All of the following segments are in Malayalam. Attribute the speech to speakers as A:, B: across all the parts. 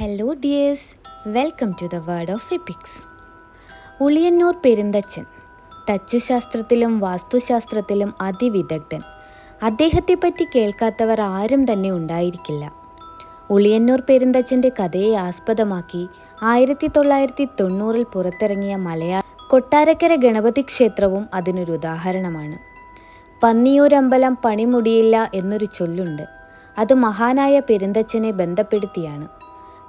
A: Hello dears welcome to the world of epics Uliyannoor Perunthachan തച്ചുശാസ്ത്രത്തിലും വാസ്തുശാസ്ത്രത്തിലും അതിവിദഗ്ധൻ. അദ്ദേഹത്തെപ്പറ്റി കേൾക്കാത്തവർ ആരും തന്നെ ഉണ്ടായിരിക്കില്ല. ഉളിയന്നൂർ പെരുന്തച്ചന്റെ കഥയെ ആസ്പദമാക്കി ആയിരത്തി തൊള്ളായിരത്തി തൊണ്ണൂറിൽ പുറത്തിറങ്ങിയ മലയാള കൊട്ടാരക്കര ഗണപതി ക്ഷേത്രവും അതിനൊരു ഉദാഹരണമാണ്. പന്നിയൂരമ്പലം പണിമുടിയില്ല എന്നൊരു ചൊല്ലുണ്ട്. അത് മഹാനായ പെരുന്തച്ചനെ ബന്ധപ്പെടുത്തിയാണ്.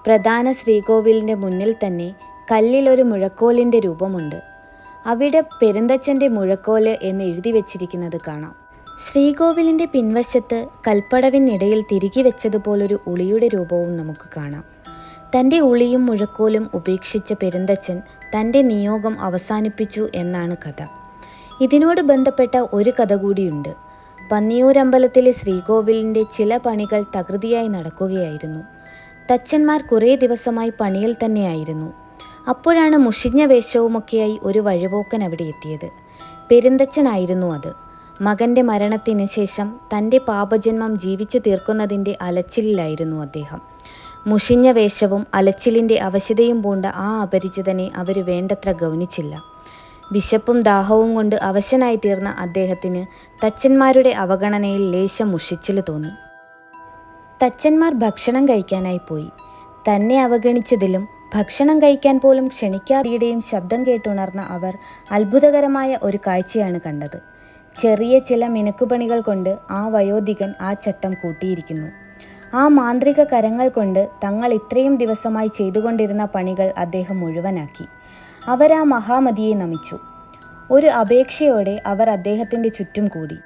A: പ്രധാന ശ്രീകോവിലിന്റെ മുന്നിൽ തന്നെ കല്ലിലൊരു മുഴക്കോലിന്റെ രൂപമുണ്ട്. അവിടെ പെരുന്തച്ഛന്റെ മുഴക്കോൽ എന്ന് എഴുതി വച്ചിരിക്കുന്നത് കാണാം. ശ്രീകോവിലിന്റെ പിൻവശത്ത് കൽപ്പടവിനിടയിൽ തിരികെ വെച്ചതുപോലൊരു ഉളിയുടെ രൂപവും നമുക്ക് കാണാം. തന്റെ ഉളിയും മുഴക്കോലും ഉപേക്ഷിച്ച പെരുന്തച്ഛൻ തന്റെ നിയോഗം അവസാനിപ്പിച്ചു എന്നാണ് കഥ. ഇതിനോട് ബന്ധപ്പെട്ട ഒരു കഥ കൂടിയുണ്ട്. പന്നിയൂരമ്പലത്തിലെ ശ്രീകോവിലിന്റെ ചില പണികൾ തകൃതിയായി നടക്കുകയായിരുന്നു. തച്ചന്മാർ കുറേ ദിവസമായി പണിയിൽ തന്നെയായിരുന്നു. അപ്പോഴാണ് മുഷിഞ്ഞ വേഷവുമൊക്കെയായി ഒരു വഴിപോക്കൻ അവിടെ എത്തിയത്. പെരുന്തച്ചനായിരുന്നു അത്. മകന്റെ മരണത്തിന് ശേഷം തന്റെ പാപജന്മം ജീവിച്ചു തീർക്കുന്നതിന്റെ അലച്ചിലിലായിരുന്നു അദ്ദേഹം. മുഷിഞ്ഞ വേഷവും അലച്ചിലിന്റെ അവശതയും പൂണ്ട ആ അപരിചിതനെ അവർ വേണ്ടത്ര ഗൗനിച്ചില്ല. വിശപ്പും ദാഹവും കൊണ്ട് അവശനായി തീർന്ന അദ്ദേഹത്തിന് തച്ചന്മാരുടെ അവഗണനയിൽ ലേശം മുഷിച്ചിൽ തോന്നി. തച്ചന്മാർ ഭക്ഷണം കഴിക്കാനായി പോയി. തന്നെ അവഗണിച്ചതിലും ഭക്ഷണം കഴിക്കാൻ പോലും ക്ഷണിക്കാതെയും ശബ്ദം കേട്ടുണർന്ന അവർ അത്ഭുതകരമായ ഒരു കാഴ്ചയാണ് കണ്ടത്. ചെറിയ ചില മിനുക്കുപണികൾ കൊണ്ട് ആ വയോധികൻ ആ ചട്ടം കൂട്ടിയിരിക്കുന്നു. ആ മാന്ത്രിക കരങ്ങൾ കൊണ്ട് തങ്ങൾ ഇത്രയും ദിവസമായി ചെയ്തുകൊണ്ടിരുന്ന പണികൾ അദ്ദേഹം മുഴുവനാക്കി. അവരാ മഹാമതിയെ നമിച്ചു. ഒരു അപേക്ഷയോടെ അവർ അദ്ദേഹത്തിന്റെ ചുറ്റും കൂടി.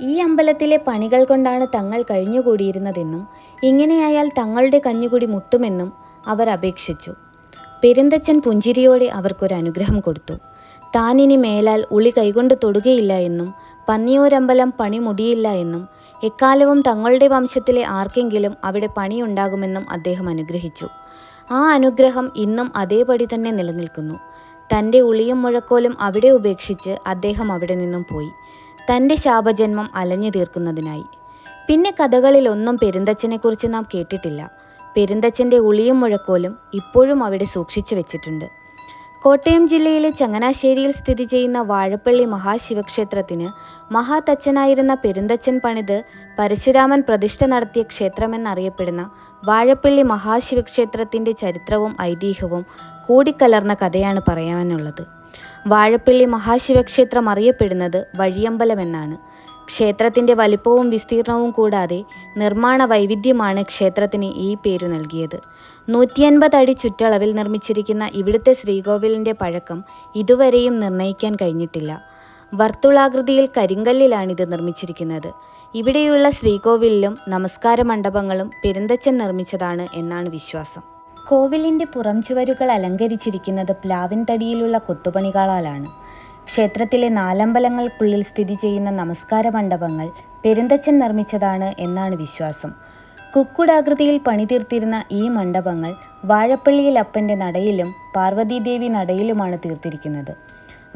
A: ഈ അമ്പലത്തിലെ പണികൾ കൊണ്ടാണ് തങ്ങൾ കഴിഞ്ഞുകൂടിയിരുന്നതെന്നും ഇങ്ങനെയായാൽ തങ്ങളുടെ കഞ്ഞുകൂടി മുട്ടുമെന്നും അവർ അപേക്ഷിച്ചു. പെരുന്തച്ചൻ പുഞ്ചിരിയോടെ അവർക്കൊരു അനുഗ്രഹം കൊടുത്തു. താനിനി മേലാൽ ഉളി കൈകൊണ്ട് തൊടുകയില്ല എന്നും പന്നിയോരമ്പലം പണി മുടിയില്ല എന്നും എക്കാലവും തങ്ങളുടെ വംശത്തിലെ ആർക്കെങ്കിലും അവിടെ പണിയുണ്ടാകുമെന്നും അദ്ദേഹം അനുഗ്രഹിച്ചു. ആ അനുഗ്രഹം ഇന്നും അതേപടി തന്നെ നിലനിൽക്കുന്നു. തന്റെ ഉളിയും മുഴക്കോലും അവിടെ ഉപേക്ഷിച്ച് അദ്ദേഹം അവിടെ നിന്നും പോയി. തന്റെ ശാപജന്മം അലഞ്ഞു തീർക്കുന്നതിനായി. പിന്നെ കഥകളിലൊന്നും പെരുന്തച്ചനെക്കുറിച്ച് നാം കേട്ടിട്ടില്ല. പെരുന്തച്ചന്റെ ഉളിയും മുഴക്കോലും ഇപ്പോഴും അവിടെ സൂക്ഷിച്ചു വെച്ചിട്ടുണ്ട്. കോട്ടയം ജില്ലയിലെ ചങ്ങനാശ്ശേരിയിൽ സ്ഥിതി ചെയ്യുന്ന വാഴപ്പള്ളി മഹാശിവക്ഷേത്രത്തിന് മഹാതച്ഛനായിരുന്ന പെരുന്തച്ചൻ പണിത് പരശുരാമൻ പ്രതിഷ്ഠ നടത്തിയ ക്ഷേത്രമെന്നറിയപ്പെടുന്ന വാഴപ്പള്ളി മഹാശിവക്ഷേത്രത്തിന്റെ ചരിത്രവും ഐതിഹ്യവും കൂടിക്കലർന്ന കഥയാണ് പറയാനുള്ളത്. വാഴപ്പള്ളി മഹാശിവക്ഷേത്രം അറിയപ്പെടുന്നത് വഴിയമ്പലം എന്നാണ് ക്ഷേത്രത്തിന്റെ വലിപ്പവും വിസ്തീർണവും കൂടാതെ നിർമ്മാണ വൈവിധ്യമാണ് ക്ഷേത്രത്തിന് ഈ പേരു നൽകിയത്. നൂറ്റിയൻപത് അടി ചുറ്റളവിൽ നിർമ്മിച്ചിരിക്കുന്ന ഇവിടുത്തെ ശ്രീകോവിലിന്റെ പഴക്കം ഇതുവരെയും നിർണയിക്കാൻ കഴിഞ്ഞിട്ടില്ല. വർത്തുളാകൃതിയിൽ കരിങ്കല്ലിലാണിത് നിർമ്മിച്ചിരിക്കുന്നത്. ഇവിടെയുള്ള ശ്രീകോവിലിലും നമസ്കാര മണ്ഡപങ്ങളും പെരുന്തച്ചൻ നിർമ്മിച്ചതാണ് എന്നാണ് വിശ്വാസം. കോവിലിന്റെ പുറംചുവരുകൾ അലങ്കരിച്ചിരിക്കുന്നത് പ്ലാവിൻ തടിയിലുള്ള കൊത്തുപണികളാലാണ്. ക്ഷേത്രത്തിലെ നാലമ്പലങ്ങൾക്കുള്ളിൽ സ്ഥിതി ചെയ്യുന്ന നമസ്കാര മണ്ഡപങ്ങൾ പെരുന്തച്ചൻ നിർമ്മിച്ചതാണ് എന്നാണ് വിശ്വാസം. കുക്കുടാകൃതിയിൽ പണിതീർത്തിരുന്ന ഈ മണ്ഡപങ്ങൾ വാഴപ്പള്ളിയിൽ അപ്പന്റെ നടയിലും പാർവതീദേവി നടയിലുമാണ് തീർത്തിരിക്കുന്നത്.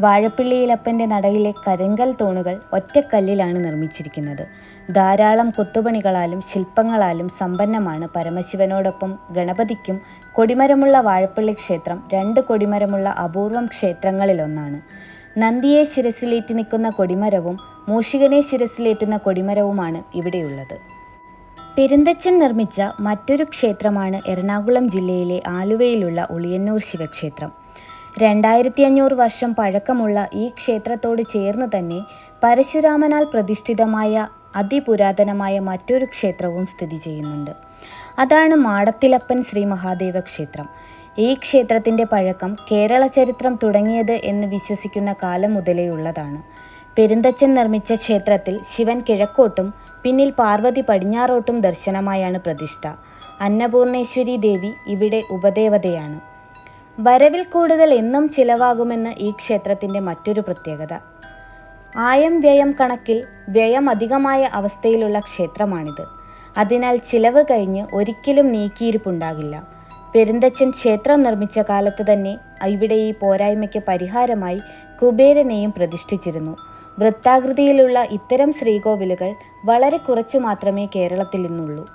A: വാഴപ്പള്ളിയിലപ്പന്റെ നടയിലെ കരിങ്കൽ തൂണുകൾ ഒറ്റക്കല്ലിലാണ് നിർമ്മിച്ചിരിക്കുന്നത്. ധാരാളം കൊത്തുപണികളാലും ശില്പങ്ങളാലും സമ്പന്നമാണ് പരമശിവനോടൊപ്പം ഗണപതിക്കും കൊടിമരമുള്ള വാഴപ്പള്ളി ക്ഷേത്രം രണ്ട് കൊടിമരമുള്ള അപൂർവം ക്ഷേത്രങ്ങളിലൊന്നാണ്. നന്ദിയെ ശിരസിലേറ്റി നിൽക്കുന്ന കൊടിമരവും മൂഷികനെ ശിരസിലേറ്റുന്ന കൊടിമരവുമാണ് ഇവിടെയുള്ളത്. പെരുന്തച്ചൻ നിർമ്മിച്ച മറ്റൊരു ക്ഷേത്രമാണ് എറണാകുളം ജില്ലയിലെ ആലുവയിലുള്ള ഉളിയന്നൂർ ശിവക്ഷേത്രം. രണ്ടായിരത്തി അഞ്ഞൂറ് വർഷം പഴക്കമുള്ള ഈ ക്ഷേത്രത്തോട് ചേർന്ന് തന്നെ പരശുരാമനാൽ പ്രതിഷ്ഠിതമായ അതിപുരാതനമായ മറ്റൊരു ക്ഷേത്രവും സ്ഥിതി ചെയ്യുന്നുണ്ട്. അതാണ് മാടത്തിലപ്പൻ ശ്രീ മഹാദേവ ക്ഷേത്രം. ഈ ക്ഷേത്രത്തിന്റെ പഴക്കം കേരള ചരിത്രം തുടങ്ങിയത് എന്ന് വിശ്വസിക്കുന്ന കാലം മുതലേ ഉള്ളതാണ്. പെരുന്തച്ചൻ നിർമ്മിച്ച ക്ഷേത്രത്തിൽ ശിവൻ കിഴക്കോട്ടും പിന്നിൽ പാർവതി പടിഞ്ഞാറോട്ടും ദർശനമായാണ് പ്രതിഷ്ഠ. അന്നപൂർണേശ്വരി ദേവി ഇവിടെ ഉപദേവതയാണ്. വരവിൽ കൂടുതൽ എന്നും ചിലവാകുമെന്ന് ഈ ക്ഷേത്രത്തിന്റെ മറ്റൊരു പ്രത്യേകത. ആയം വ്യയം കണക്കിൽ വ്യയം അധികമായ അവസ്ഥയിലുള്ള ക്ഷേത്രമാണിത്. അതിനാൽ ചിലവ് കഴിഞ്ഞ് ഒരിക്കലും നീക്കിയിരിപ്പുണ്ടാകില്ല. പെരുന്തച്ചൻ ക്ഷേത്രം നിർമ്മിച്ച കാലത്ത് തന്നെ ഇവിടെ ഈ പോരായ്മയ്ക്ക് പരിഹാരമായി കുബേരനെയും പ്രതിഷ്ഠിച്ചിരുന്നു. വൃത്താകൃതിയിലുള്ള ഇത്തരം ശ്രീകോവിലുകൾ വളരെ കുറച്ചു മാത്രമേ കേരളത്തിൽ ഇന്നുള്ളൂ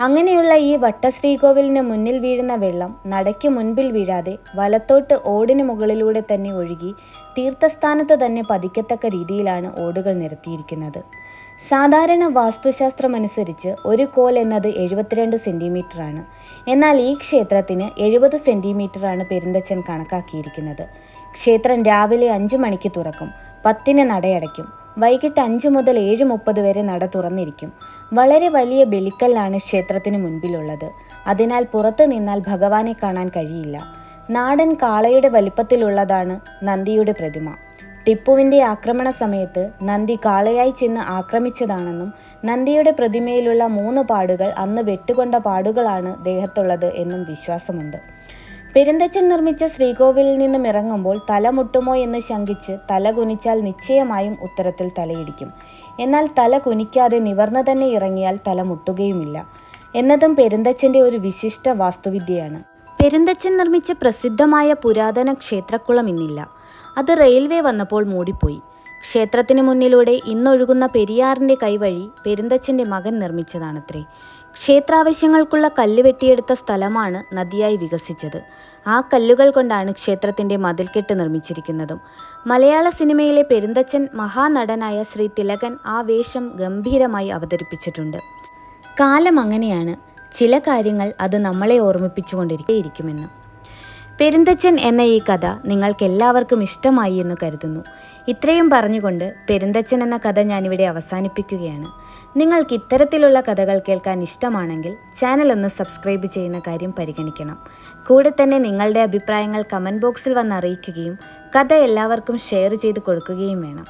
A: അങ്ങനെയുള്ള ഈ വട്ടശ്രീകോവിലിന് മുന്നിൽ വീഴുന്ന വെള്ളം നടയ്ക്ക് മുൻപിൽ വീഴാതെ വലത്തോട്ട് ഓടിന് മുകളിലൂടെ തന്നെ ഒഴുകി തീർത്ഥസ്ഥാനത്ത് തന്നെ പതിക്കത്തക്ക രീതിയിലാണ് ഓടുകൾ നിരത്തിയിരിക്കുന്നത് സാധാരണ വാസ്തുശാസ്ത്രമനുസരിച്ച് ഒരു കോൽ എന്നത് എഴുപത്തിരണ്ട് സെന്റിമീറ്ററാണ് എന്നാൽ ഈ ക്ഷേത്രത്തിന് എഴുപത് സെന്റിമീറ്ററാണ് പെരുന്തച്ചൻ കണക്കാക്കിയിരിക്കുന്നത്. ക്ഷേത്രം രാവിലെ അഞ്ച് മണിക്ക് തുറക്കും പത്തിന് നടയടയ്ക്കും വൈകിട്ട് അഞ്ച് മുതൽ ഏഴ് മുപ്പത് വരെ നട തുറന്നിരിക്കും. വളരെ വലിയ ബലിക്കല്ലാണ് ക്ഷേത്രത്തിന് മുൻപിലുള്ളത്. അതിനാൽ പുറത്തു നിന്നാൽ ഭഗവാനെ കാണാൻ കഴിയില്ല. നാടൻ കാളയുടെ വലിപ്പത്തിലുള്ളതാണ് നന്ദിയുടെ പ്രതിമ. ടിപ്പുവിന്റെ ആക്രമണ സമയത്ത് നന്ദി കാളയായി ചെന്ന് ആക്രമിച്ചതാണെന്നും നന്ദിയുടെ പ്രതിമയിലുള്ള മൂന്ന് പാടുകൾ അന്ന് വെട്ടുകൊണ്ട പാടുകളാണ് ദേഹത്തുള്ളത് എന്നും വിശ്വാസമുണ്ട്. പെരുന്തച്ചൻ നിർമ്മിച്ച ശ്രീകോവിലിൽ നിന്നും ഇറങ്ങുമ്പോൾ തല മുട്ടുമോ എന്ന് ശങ്കിച്ച് തല കുനിച്ചാൽ നിശ്ചയമായും ഉത്തരത്തിൽ തലയിടിക്കും. എന്നാൽ തല കുനിക്കാതെ നിവർന്നു തന്നെ ഇറങ്ങിയാൽ തല മുട്ടുകയുമില്ല. എന്നതും പെരുന്തച്ചന്റെ ഒരു വിശിഷ്ട വാസ്തുവിദ്യയാണ്. പെരുന്തച്ചൻ നിർമ്മിച്ച പ്രസിദ്ധമായ പുരാതന ക്ഷേത്രക്കുളം ഇന്നില്ല. അത് റെയിൽവേ വന്നപ്പോൾ മൂടിപ്പോയി. ക്ഷേത്രത്തിന് മുന്നിലൂടെ ഇന്നൊഴുകുന്ന പെരിയാറിന്റെ കൈവഴി പെരുന്തച്ഛന്റെ മകൻ നിർമ്മിച്ചതാണത്രേ. ക്ഷേത്രാവശ്യങ്ങൾക്കുള്ള കല്ല് വെട്ടിയെടുത്ത സ്ഥലമാണ് നദിയായി വികസിച്ചത്. ആ കല്ലുകൾ കൊണ്ടാണ് ക്ഷേത്രത്തിന്റെ മതിൽക്കെട്ട് നിർമ്മിച്ചിരിക്കുന്നതും. മലയാള സിനിമയിലെ പെരുന്തച്ഛൻ മഹാനടനായ ശ്രീ തിലകൻ ആ വേഷം ഗംഭീരമായി അവതരിപ്പിച്ചിട്ടുണ്ട്. കാലം അങ്ങനെയാണ്. ചില കാര്യങ്ങൾ അത് നമ്മളെ ഓർമ്മിപ്പിച്ചുകൊണ്ടിരിക്കുകയിരിക്കുമെന്ന് പെരുന്തച്ഛൻ എന്ന ഈ കഥ നിങ്ങൾക്കെല്ലാവർക്കും ഇഷ്ടമായി എന്ന് കരുതുന്നു. ഇത്രയും പറഞ്ഞുകൊണ്ട് പെരുന്തച്ഛൻ എന്ന കഥ ഞാനിവിടെ അവസാനിപ്പിക്കുകയാണ്. നിങ്ങൾക്ക് ഇത്തരത്തിലുള്ള കഥകൾ കേൾക്കാൻ ഇഷ്ടമാണെങ്കിൽ ചാനൽ ഒന്ന് സബ്സ്ക്രൈബ് ചെയ്യുന്ന കാര്യം പരിഗണിക്കണം. കൂടെ തന്നെ നിങ്ങളുടെ അഭിപ്രായങ്ങൾ കമന്റ് ബോക്സിൽ വന്ന് അറിയിക്കുകയും കഥ എല്ലാവർക്കും ഷെയർ ചെയ്ത് കൊടുക്കുകയും വേണം.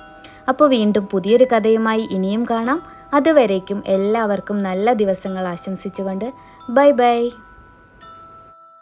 A: അപ്പോൾ വീണ്ടും പുതിയൊരു കഥയുമായി ഇനിയും കാണാം. അതുവരേക്കും എല്ലാവർക്കും നല്ല ദിവസങ്ങൾ ആശംസിച്ചുകൊണ്ട് ബൈ ബൈ.